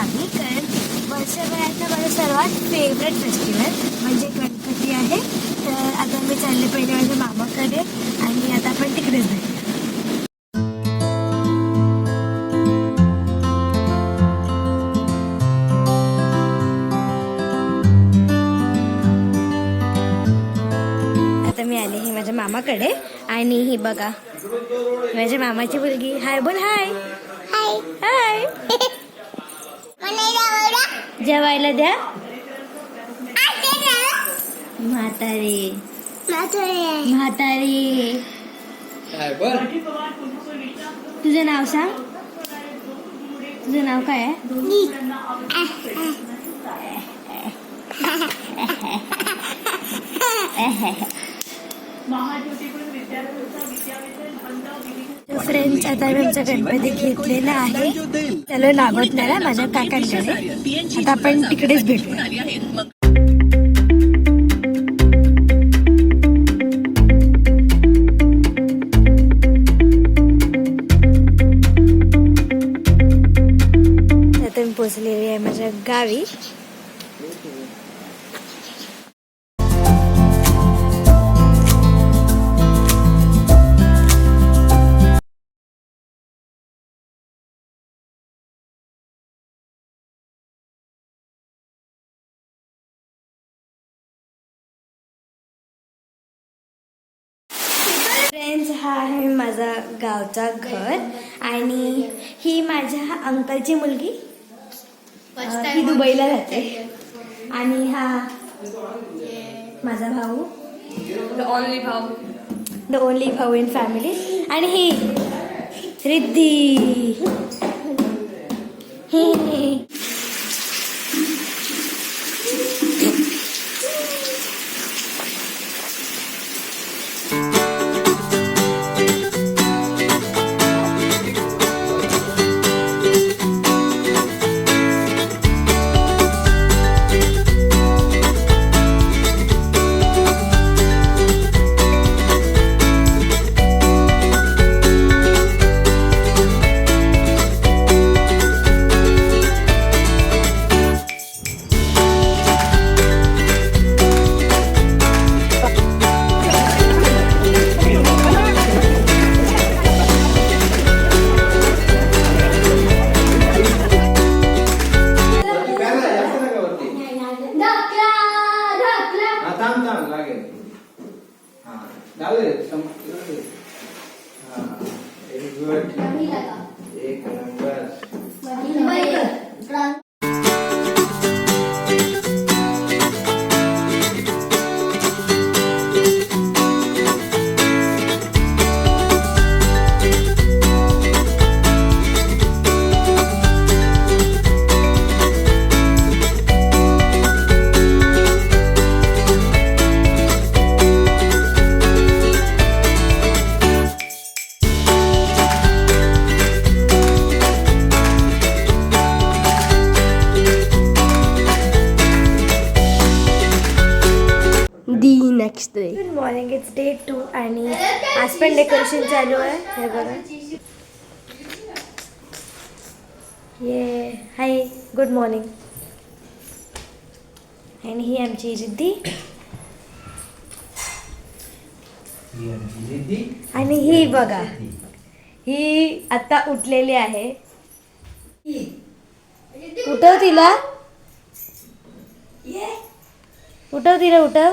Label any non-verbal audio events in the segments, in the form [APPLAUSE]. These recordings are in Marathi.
आम्ही कारण वर्षभरातलं माझं सर्वात फेवरेट फेस्टिवल म्हणजे गणपती आहे. तर आता मी चालले पहिले माझ्या मामाकडे आणि आता आपण तिकडेच भेटू आता मी आले ही माझ्या मामाकडे आणि ही बघा माझ्या मामाची मुलगी. हाय बोल हाय हाय हाय जेवायला द्या. म्हातारे. म्हातारे. तुझं नाव सांग. तुझं नाव काय आहे? [LAUGHS] फ्रेंड्स आता आमचा गणपती घेतलेला आहे. चलो नागोतण्याला माझ्या काकांकडे. आता आपण तिकडेच भेटू. फ्रेंड्स हा आहे माझा गावचा घर. आणि ही माझ्या अंकलची मुलगी. ही दुबईला राहते. आणि हा माझा भाऊ. ऑनली भाऊ. द ओनली भाऊ इन फॅमिली आणि ही रिद्धी. हा [LAUGHS] [LAUGHS] गुड एक मॉर्निंग इट्स डे टू आणि आज पण डेकोरेशन चालू आहे. हे बघा. ये हाय गुड मॉर्निंग आणि ही आमची रिद्धी आणि ही बघा. ही आता उठलेली आहे. उठव तिला. उठव तिला उठव.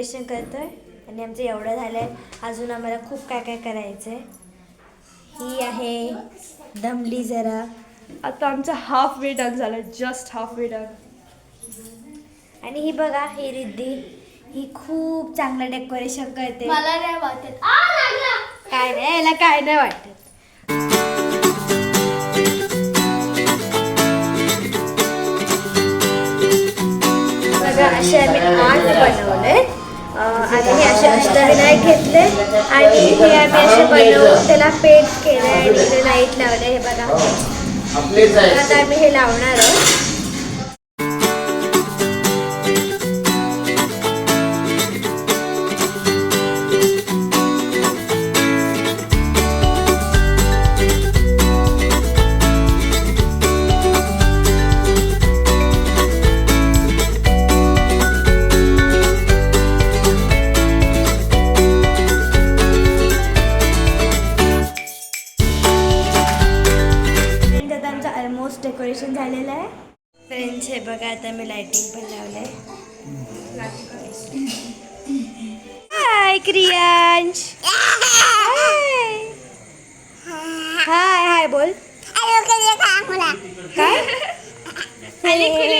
डेकोरेशन करतोय. आणि आमचं एवढं झालंय. अजून आम्हाला खूप काय काय करायचंय. ही आहे दमली जरा. आता आमचा हाफ वे डन झाला जस्ट हाफ वे डन आणि ही बघा ही रिद्धी. ही खूप चांगलं डेकोरेशन करते. मला नाही वाटत. काय नाही याला काय नाही वाटत. बघा असे आम्ही आठ बनवले आणि हे असे अष्टविनायक घेतले आणि हे आम्ही असे बनवून त्याला पेंट केलं आणि लाइट लावले हे बघा. आता आम्ही हे लावणार आहोत. लाइटिंग पण लावलंय। हाय क्रियांश। हाय। हाय हाय बोल। काय? हे-